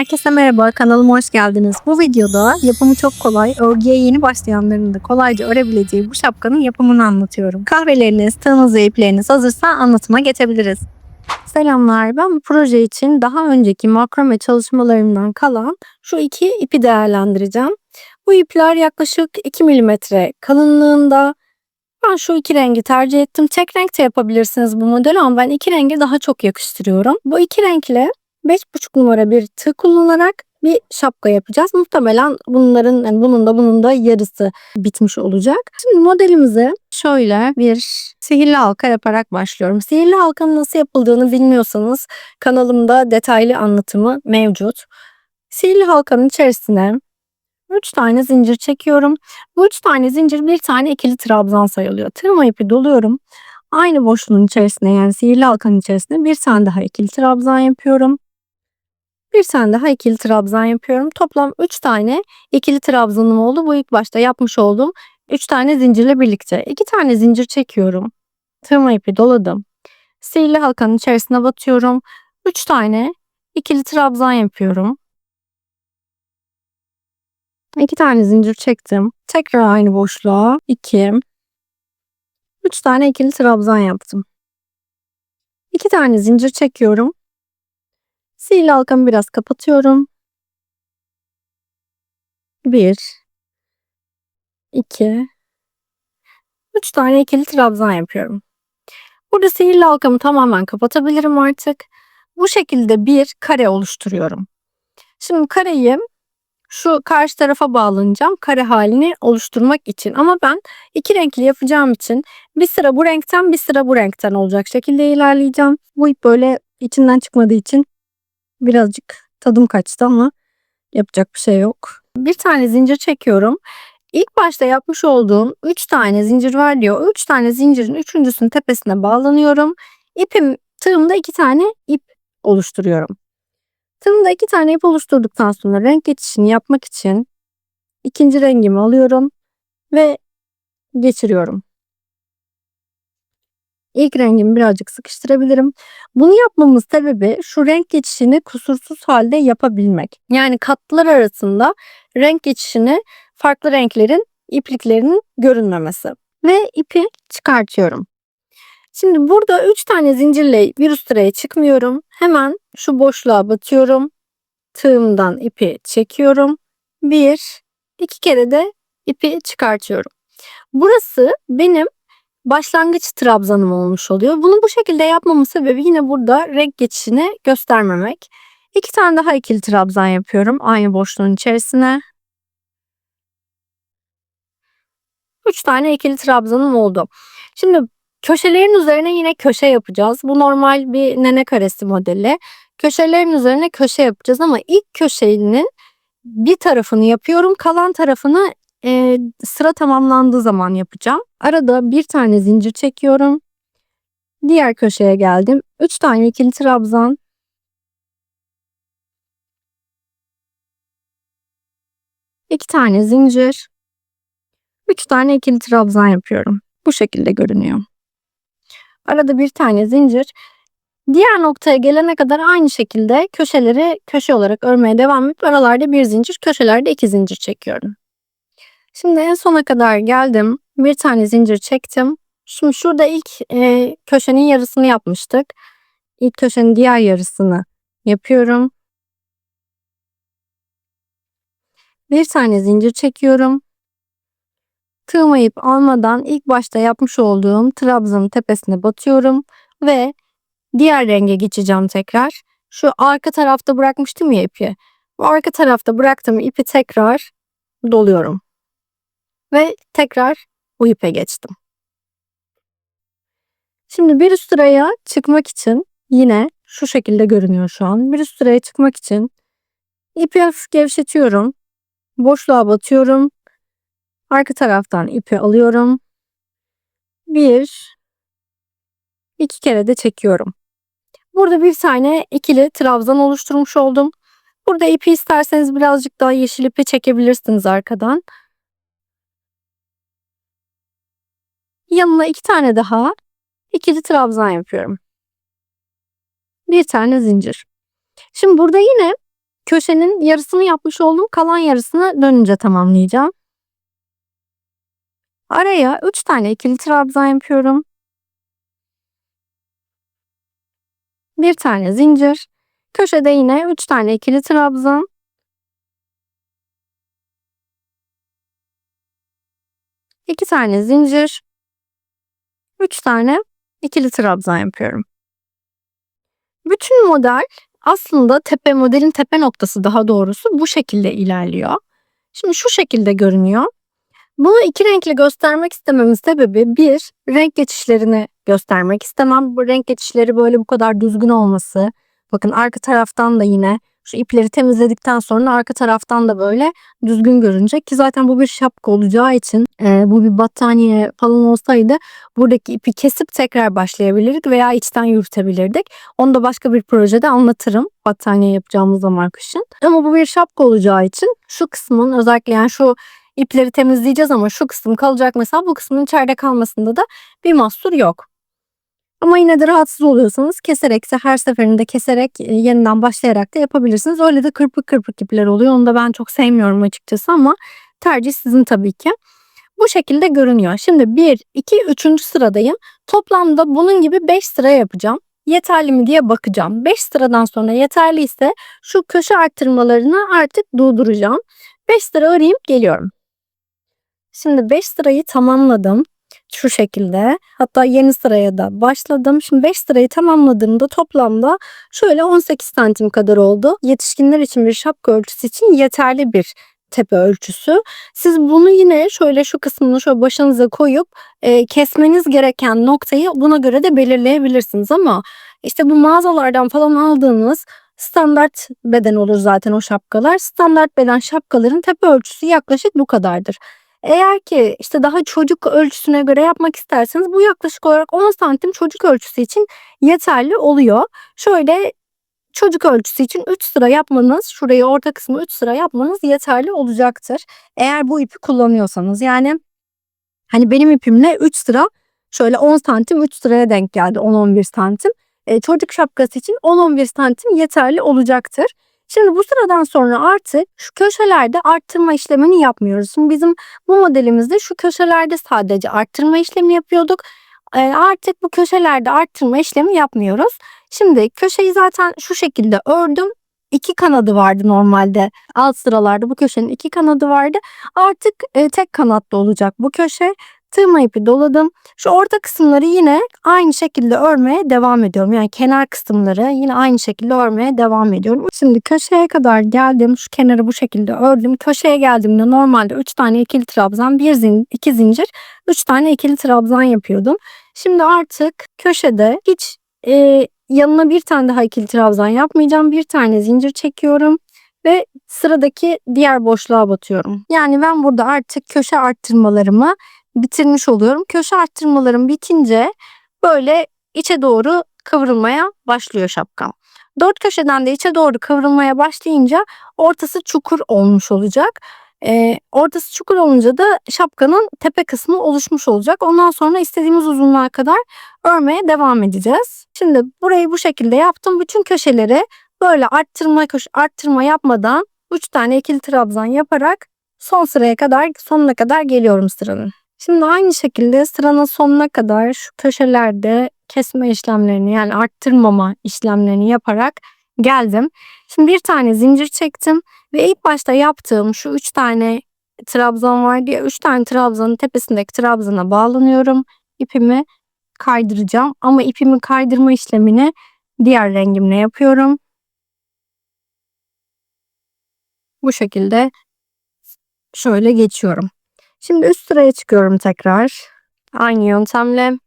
Herkese merhaba, kanalıma hoş geldiniz. Bu videoda yapımı çok kolay, örgüye yeni başlayanların da kolayca örebileceği bu şapkanın yapımını anlatıyorum. Kahveleriniz, tığınız ipleriniz hazırsa anlatıma geçebiliriz. Selamlar, ben bu proje için daha önceki makrame çalışmalarımdan kalan şu iki ipi değerlendireceğim. Bu ipler yaklaşık 2 mm kalınlığında. Ben şu iki rengi tercih ettim. Tek renk de yapabilirsiniz bu modeli ama ben iki rengi daha çok yakıştırıyorum. Bu iki renkle 5,5 numara bir tığ kullanarak bir şapka yapacağız. Muhtemelen bunların yani bunun da bunun da yarısı bitmiş olacak. Şimdi modelimize şöyle bir sihirli halka yaparak başlıyorum. Sihirli halkanın nasıl yapıldığını bilmiyorsanız kanalımda detaylı anlatımı mevcut. Sihirli halkanın içerisine 3 tane zincir çekiyorum. Bu 3 tane zincir bir tane ikili trabzan sayılıyor. Tırma ipi doluyorum. Aynı boşluğun içerisine yani sihirli halkanın içerisine bir tane daha ikili trabzan yapıyorum. Bir tane daha ikili trabzan yapıyorum. Toplam 3 tane ikili trabzanım oldu. Bu ilk başta yapmış olduğum 3 tane zincirle birlikte. 2 tane zincir çekiyorum. Tırma ipi doladım. Sihirli halkanın içerisine batıyorum. 3 tane ikili trabzan yapıyorum. 2 tane zincir çektim. Tekrar aynı boşluğa 2 3 tane ikili trabzan yaptım. 2 tane zincir çekiyorum. Sihirli halkamı biraz kapatıyorum. 1 2 3 tane ikili trabzan yapıyorum. Burada sihirli halkamı tamamen kapatabilirim artık. Bu şekilde bir kare oluşturuyorum. Şimdi kareyi şu karşı tarafa bağlanacağım kare halini oluşturmak için. Ama ben iki renkli yapacağım için bir sıra bu renkten bir sıra bu renkten olacak şekilde ilerleyeceğim. Bu ip böyle içinden çıkmadığı için birazcık tadım kaçtı ama yapacak bir şey yok. Bir tane zincir çekiyorum. İlk başta yapmış olduğum 3 tane zincir var diyor. 3 tane zincirin üçüncüsünün tepesine bağlanıyorum. İpim tığımda 2 tane ip oluşturuyorum. Tığımda 2 tane ip oluşturduktan sonra renk geçişini yapmak için ikinci rengimi alıyorum ve geçiriyorum. İlk rengimi birazcık sıkıştırabilirim. Bunu yapmamız sebebi şu renk geçişini kusursuz halde yapabilmek. Yani katlar arasında renk geçişini farklı renklerin ipliklerinin görünmemesi. Ve ipi çıkartıyorum. Şimdi burada 3 tane zincirle bir üst sıraya çıkmıyorum. Hemen şu boşluğa batıyorum. Tığımdan ipi çekiyorum. Bir, iki kere de ipi çıkartıyorum. Burası benim başlangıç trabzanım olmuş oluyor. Bunu bu şekilde yapmamın sebebi yine burada renk geçişini göstermemek. İki tane daha ikili trabzan yapıyorum aynı boşluğun içerisine. Üç tane ikili trabzanım oldu. Şimdi köşelerin üzerine yine köşe yapacağız. Bu normal bir nene karesi modeli. Köşelerin üzerine köşe yapacağız ama ilk köşenin bir tarafını yapıyorum. Kalan tarafını e, sıra tamamlandığı zaman yapacağım. Arada bir tane zincir çekiyorum. Diğer köşeye geldim. 3 tane ikili trabzan. iki tane zincir. 3 tane ikili trabzan yapıyorum. Bu şekilde görünüyor. Arada bir tane zincir. Diğer noktaya gelene kadar aynı şekilde köşeleri köşe olarak örmeye devam edip aralarda bir zincir, köşelerde iki zincir çekiyorum. Şimdi en sona kadar geldim. Bir tane zincir çektim. Şimdi şurada ilk e, köşenin yarısını yapmıştık. İlk köşenin diğer yarısını yapıyorum. Bir tane zincir çekiyorum. Tığmayıp almadan ilk başta yapmış olduğum trabzanın tepesine batıyorum ve diğer renge geçeceğim tekrar. Şu arka tarafta bırakmıştım ya ipi. Bu arka tarafta bıraktığım ipi tekrar doluyorum. Ve tekrar ipe geçtim. Şimdi bir üst sıraya çıkmak için yine şu şekilde görünüyor şu an. Bir üst sıraya çıkmak için ipi hafif gevşetiyorum. Boşluğa batıyorum. Arka taraftan ipi alıyorum. Bir, iki kere de çekiyorum. Burada bir tane ikili trabzan oluşturmuş oldum. Burada ipi isterseniz birazcık daha yeşil ipi çekebilirsiniz arkadan. Yanına iki tane daha ikili trabzan yapıyorum. Bir tane zincir. Şimdi burada yine köşenin yarısını yapmış oldum. Kalan yarısını dönünce tamamlayacağım. Araya 3 tane ikili trabzan yapıyorum. Bir tane zincir. Köşede yine 3 tane ikili trabzan. iki tane zincir. 3 tane ikili trabzan yapıyorum. Bütün model aslında tepe modelin tepe noktası daha doğrusu bu şekilde ilerliyor. Şimdi şu şekilde görünüyor. Bunu iki renkli göstermek istememin sebebi bir, renk geçişlerini göstermek istemem. Bu renk geçişleri böyle bu kadar düzgün olması. Bakın arka taraftan da yine şu ipleri temizledikten sonra arka taraftan da böyle düzgün görünecek ki zaten bu bir şapka olacağı için e, bu bir battaniye falan olsaydı buradaki ipi kesip tekrar başlayabilirdik veya içten yürütebilirdik. Onu da başka bir projede anlatırım battaniye yapacağımız zaman kışın. Ama bu bir şapka olacağı için şu kısmın özellikle yani şu ipleri temizleyeceğiz ama şu kısım kalacak mesela bu kısmın içeride kalmasında da bir mahsur yok. Ama yine de rahatsız oluyorsanız keserekse her seferinde keserek e, yeniden başlayarak da yapabilirsiniz. Öyle de kırpık kırpık ipler oluyor. Onu da ben çok sevmiyorum açıkçası ama tercih sizin tabii ki. Bu şekilde görünüyor. Şimdi 1, 2, 3. sıradayım. Toplamda bunun gibi 5 sıra yapacağım. Yeterli mi diye bakacağım. 5 sıradan sonra yeterli ise şu köşe arttırmalarını artık durduracağım. 5 sıra arayıp geliyorum. Şimdi 5 sırayı tamamladım. Şu şekilde. Hatta yeni sıraya da başladım. Şimdi 5 sırayı tamamladığımda toplamda şöyle 18 santim kadar oldu. Yetişkinler için bir şapka ölçüsü için yeterli bir tepe ölçüsü. Siz bunu yine şöyle şu kısmını şöyle başınıza koyup e, kesmeniz gereken noktayı buna göre de belirleyebilirsiniz ama işte bu mağazalardan falan aldığınız standart beden olur zaten o şapkalar. Standart beden şapkaların tepe ölçüsü yaklaşık bu kadardır. Eğer ki işte daha çocuk ölçüsüne göre yapmak isterseniz bu yaklaşık olarak 10 santim çocuk ölçüsü için yeterli oluyor. Şöyle çocuk ölçüsü için 3 sıra yapmanız, şurayı orta kısmı 3 sıra yapmanız yeterli olacaktır. Eğer bu ipi kullanıyorsanız yani hani benim ipimle 3 sıra şöyle 10 santim 3 sıraya denk geldi 10-11 santim. E, çocuk şapkası için 10-11 santim yeterli olacaktır. Şimdi bu sıradan sonra artık şu köşelerde arttırma işlemini yapmıyoruz. Şimdi bizim bu modelimizde şu köşelerde sadece arttırma işlemi yapıyorduk. E, artık bu köşelerde arttırma işlemi yapmıyoruz. Şimdi köşeyi zaten şu şekilde ördüm. İki kanadı vardı normalde. Alt sıralarda bu köşenin iki kanadı vardı. Artık e, tek kanatlı olacak bu köşe. Tığma ipi doladım. Şu orta kısımları yine aynı şekilde örmeye devam ediyorum. Yani kenar kısımları yine aynı şekilde örmeye devam ediyorum. Şimdi köşeye kadar geldim. Şu kenarı bu şekilde ördüm. Köşeye geldiğimde normalde 3 tane ikili trabzan, 1 zin 2 zincir, 3 tane ikili trabzan yapıyordum. Şimdi artık köşede hiç e, yanına bir tane daha ikili trabzan yapmayacağım. Bir tane zincir çekiyorum ve sıradaki diğer boşluğa batıyorum. Yani ben burada artık köşe arttırmalarımı bitirmiş oluyorum. Köşe arttırmalarım bitince böyle içe doğru kıvrılmaya başlıyor şapkam. Dört köşeden de içe doğru kıvrılmaya başlayınca ortası çukur olmuş olacak. E, ortası çukur olunca da şapkanın tepe kısmı oluşmuş olacak. Ondan sonra istediğimiz uzunluğa kadar örmeye devam edeceğiz. Şimdi burayı bu şekilde yaptım. Bütün köşeleri böyle arttırma arttırma yapmadan 3 tane ikili trabzan yaparak son sıraya kadar sonuna kadar geliyorum sıranın. Şimdi aynı şekilde sıranın sonuna kadar şu köşelerde kesme işlemlerini yani arttırmama işlemlerini yaparak geldim. Şimdi bir tane zincir çektim ve ilk başta yaptığım şu üç tane trabzan var diye üç tane trabzanın tepesindeki trabzana bağlanıyorum. İpimi kaydıracağım ama ipimi kaydırma işlemini diğer rengimle yapıyorum. Bu şekilde şöyle geçiyorum. Şimdi üst sıraya çıkıyorum tekrar. Aynı yöntemle.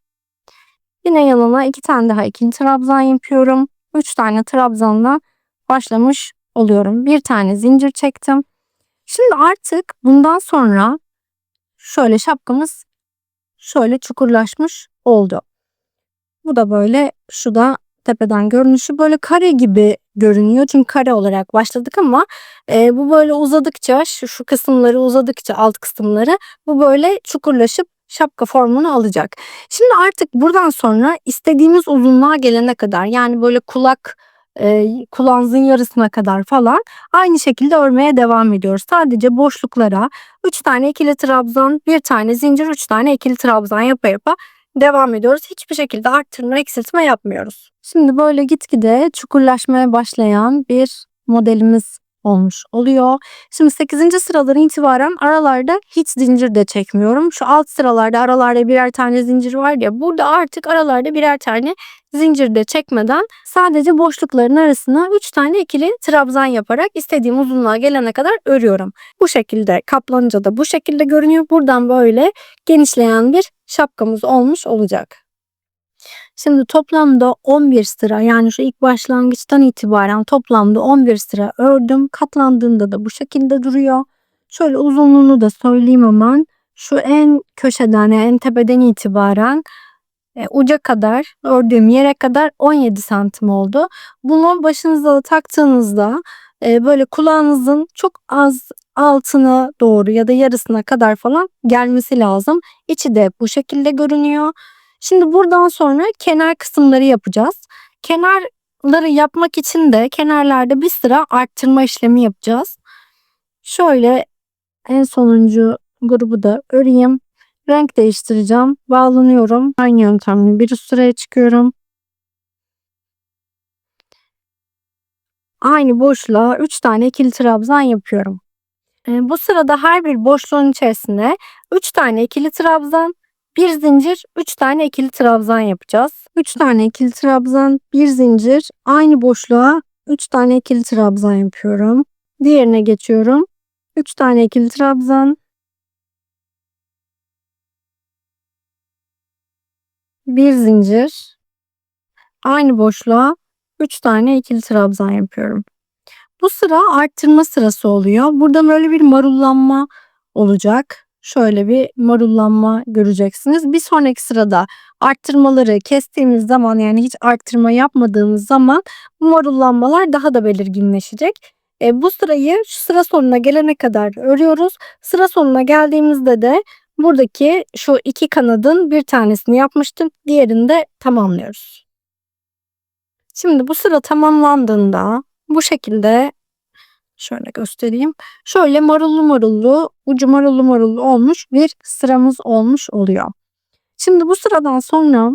Yine yanına iki tane daha ikinci trabzan yapıyorum. Üç tane trabzanla başlamış oluyorum. Bir tane zincir çektim. Şimdi artık bundan sonra şöyle şapkamız şöyle çukurlaşmış oldu. Bu da böyle şu da tepeden görünüşü böyle kare gibi görünüyor. Çünkü kare olarak başladık ama e, bu böyle uzadıkça şu, şu kısımları uzadıkça alt kısımları bu böyle çukurlaşıp şapka formunu alacak. Şimdi artık buradan sonra istediğimiz uzunluğa gelene kadar yani böyle kulak e, kulağınızın yarısına kadar falan aynı şekilde örmeye devam ediyoruz. Sadece boşluklara 3 tane ikili trabzan, bir tane zincir, 3 tane ikili trabzan yapa yapa devam ediyoruz. Hiçbir şekilde arttırma, eksiltme yapmıyoruz. Şimdi böyle gitgide çukurlaşmaya başlayan bir modelimiz olmuş oluyor. Şimdi 8. sıradan itibaren aralarda hiç zincir de çekmiyorum. Şu alt sıralarda aralarda birer tane zincir var ya burada artık aralarda birer tane zincir de çekmeden sadece boşlukların arasına 3 tane ikili trabzan yaparak istediğim uzunluğa gelene kadar örüyorum. Bu şekilde kaplanınca da bu şekilde görünüyor. Buradan böyle genişleyen bir şapkamız olmuş olacak. Şimdi toplamda 11 sıra yani şu ilk başlangıçtan itibaren toplamda 11 sıra ördüm. Katlandığında da bu şekilde duruyor. Şöyle uzunluğunu da söyleyeyim hemen. Şu en köşeden yani en tepeden itibaren e, uca kadar ördüğüm yere kadar 17 santim oldu. Bunu başınıza taktığınızda e, böyle kulağınızın çok az altına doğru ya da yarısına kadar falan gelmesi lazım. İçi de bu şekilde görünüyor. Şimdi buradan sonra kenar kısımları yapacağız. Kenarları yapmak için de kenarlarda bir sıra arttırma işlemi yapacağız. Şöyle en sonuncu grubu da öreyim. Renk değiştireceğim. Bağlanıyorum. Aynı yöntemle bir üst sıraya çıkıyorum. Aynı boşluğa 3 tane ikili trabzan yapıyorum. Ee, bu sırada her bir boşluğun içerisine 3 tane ikili trabzan, bir zincir, 3 tane ikili trabzan yapacağız. 3 tane ikili trabzan, bir zincir, aynı boşluğa 3 tane ikili trabzan yapıyorum. Diğerine geçiyorum. 3 tane ikili trabzan, bir zincir, aynı boşluğa 3 tane ikili trabzan yapıyorum. Bu sıra arttırma sırası oluyor. Burada böyle bir marullanma olacak. Şöyle bir marullanma göreceksiniz. Bir sonraki sırada arttırmaları kestiğimiz zaman yani hiç arttırma yapmadığımız zaman bu marullanmalar daha da belirginleşecek. E, bu sırayı şu sıra sonuna gelene kadar örüyoruz. Sıra sonuna geldiğimizde de buradaki şu iki kanadın bir tanesini yapmıştım. Diğerini de tamamlıyoruz. Şimdi bu sıra tamamlandığında bu şekilde şöyle göstereyim. Şöyle marullu marullu, ucu marullu marullu olmuş bir sıramız olmuş oluyor. Şimdi bu sıradan sonra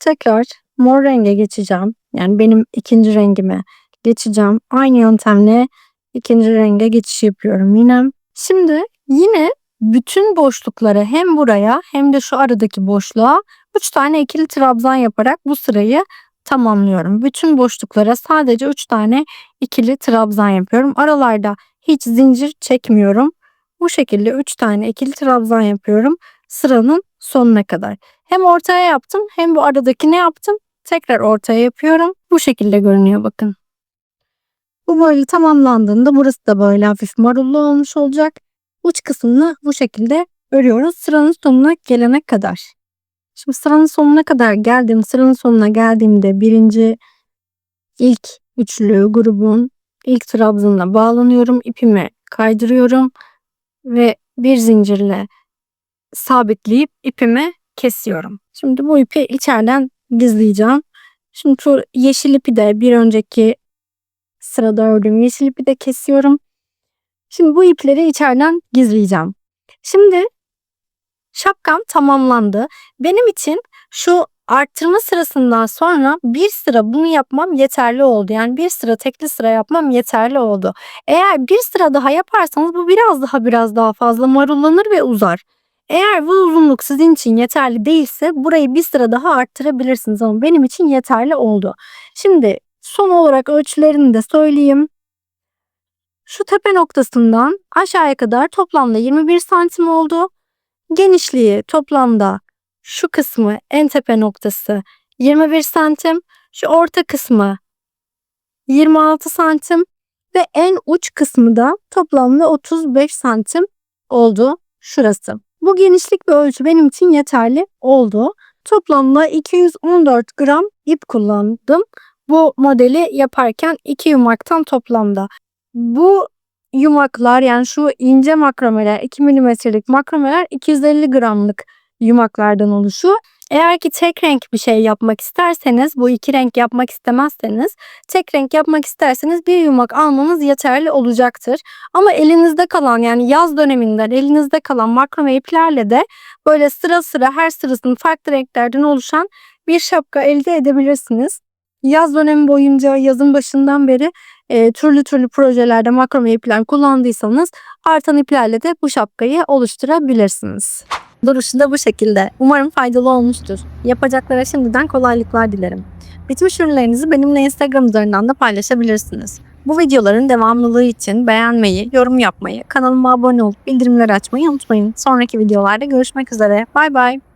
tekrar mor renge geçeceğim. Yani benim ikinci rengime geçeceğim. Aynı yöntemle ikinci renge geçiş yapıyorum yine. Şimdi yine bütün boşluklara hem buraya hem de şu aradaki boşluğa 3 tane ikili trabzan yaparak bu sırayı tamamlıyorum. Bütün boşluklara sadece 3 tane ikili trabzan yapıyorum. Aralarda hiç zincir çekmiyorum. Bu şekilde 3 tane ikili trabzan yapıyorum sıranın sonuna kadar. Hem ortaya yaptım hem bu aradaki ne yaptım? Tekrar ortaya yapıyorum. Bu şekilde görünüyor bakın. Bu böyle tamamlandığında burası da böyle hafif marullu olmuş olacak. Uç kısmını bu şekilde örüyoruz sıranın sonuna gelene kadar. Şimdi sıranın sonuna kadar geldim. Sıranın sonuna geldiğimde birinci ilk üçlü grubun ilk trabzanına bağlanıyorum. ipimi kaydırıyorum ve bir zincirle sabitleyip ipimi kesiyorum. Şimdi bu ipi içeriden gizleyeceğim. Şimdi şu yeşil ipi de bir önceki sırada ördüğüm yeşil ipi de kesiyorum. Şimdi bu ipleri içeriden gizleyeceğim. Şimdi şapkam tamamlandı. Benim için şu arttırma sırasından sonra bir sıra bunu yapmam yeterli oldu. Yani bir sıra tekli sıra yapmam yeterli oldu. Eğer bir sıra daha yaparsanız bu biraz daha biraz daha fazla marullanır ve uzar. Eğer bu uzunluk sizin için yeterli değilse burayı bir sıra daha arttırabilirsiniz ama benim için yeterli oldu. Şimdi son olarak ölçülerini de söyleyeyim. Şu tepe noktasından aşağıya kadar toplamda 21 santim oldu. Genişliği toplamda şu kısmı en tepe noktası 21 santim. Şu orta kısmı 26 santim ve en uç kısmı da toplamda 35 santim oldu şurası. Bu genişlik ve ölçü benim için yeterli oldu. Toplamda 214 gram ip kullandım. Bu modeli yaparken iki yumaktan toplamda. Bu yumaklar yani şu ince makrameler 2 milimetrelik makrameler 250 gramlık yumaklardan oluşuyor. Eğer ki tek renk bir şey yapmak isterseniz, bu iki renk yapmak istemezseniz, tek renk yapmak isterseniz bir yumak almanız yeterli olacaktır. Ama elinizde kalan yani yaz döneminden elinizde kalan makrome iplerle de böyle sıra sıra her sırasının farklı renklerden oluşan bir şapka elde edebilirsiniz. Yaz dönemi boyunca yazın başından beri e, türlü türlü projelerde makrome ipler kullandıysanız artan iplerle de bu şapkayı oluşturabilirsiniz. Duruşu da bu şekilde. Umarım faydalı olmuştur. Yapacaklara şimdiden kolaylıklar dilerim. Bitmiş ürünlerinizi benimle Instagram üzerinden de paylaşabilirsiniz. Bu videoların devamlılığı için beğenmeyi, yorum yapmayı, kanalıma abone olup bildirimleri açmayı unutmayın. Sonraki videolarda görüşmek üzere. Bay bay.